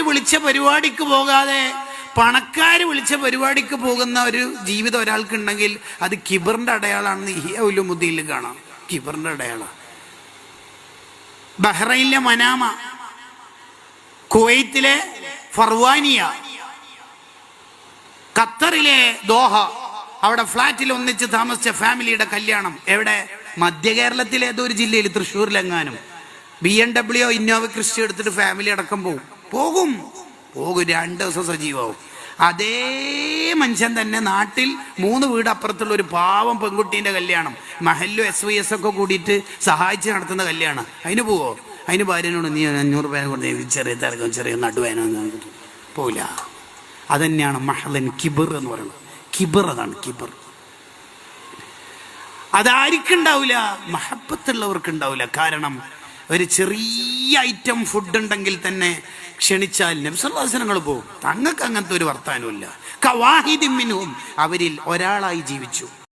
വിളിച്ച പരിപാടിക്ക് പോകാതെ പണക്കാർ വിളിച്ച പരിപാടിക്ക് പോകുന്ന ഒരു ജീവിതം ഒരാൾക്കുണ്ടെങ്കിൽ അത് കിബറിന്റെ അടയാളാണെന്ന് മുദ്ദയിൽ കാണാം. കിബറിന്റെ അടയാളം. ബഹ്റൈനിലെ മനാമ കുവൈത്തിലെ ഫർവാനിയ ഖത്തറിലെ ദോഹ അവിടെ ഫ്ലാറ്റിൽ ഒന്നിച്ച് താമസിച്ച ഫാമിലിയുടെ കല്യാണം. എവിടെ? മധ്യ കേരളത്തിലെ ഏതോ ഒരു ജില്ലയിൽ തൃശ്ശൂരിലെങ്ങാനും. B M W Innova Crysta എടുത്തിട്ട് ഫാമിലി അടക്കം പോകും പോകും. പോകും രണ്ട് ദിവസം സജീവമാവും. അതേ മനുഷ്യൻ തന്നെ നാട്ടിൽ മൂന്ന് വീട് അപ്പുറത്തുള്ള ഒരു പാവം പെൺകുട്ടീന്റെ കല്യാണം. മഹല്ലു എസ് വൈ എസ് ഒക്കെ കൂടിയിട്ട് സഹായിച്ച് നടത്തുന്ന കല്യാണം. അതിന് പോവോ? അതിന് ഭാര്യനോട് നീ അഞ്ഞൂറ് രൂപ കൊണ്ട് ചെറിയ തിരക്കും ചെറിയ നടുവേനോ പോവില്ല. അതന്നെയാണ് മഹലൻ കിബർ എന്ന് പറയുന്നത്. കിബർ അതാണ് കിബർ. അതാർക്കുണ്ടാവില്ല മഹബത്തുള്ളവർക്ക് ഉണ്ടാവില്ല കാരണം ഒരു ചെറിയ ഐറ്റം ഫുഡ് ഉണ്ടെങ്കിൽ തന്നെ ക്ഷണിച്ചാൽ നബ്സല്ലാസനങ്ങൾ പോകും തങ്ങൾക്ക് അങ്ങനത്തെ ഒരു വർത്താനമില്ല കവാഹിദിമിനും അവരിൽ ഒരാളായി ജീവിച്ചു.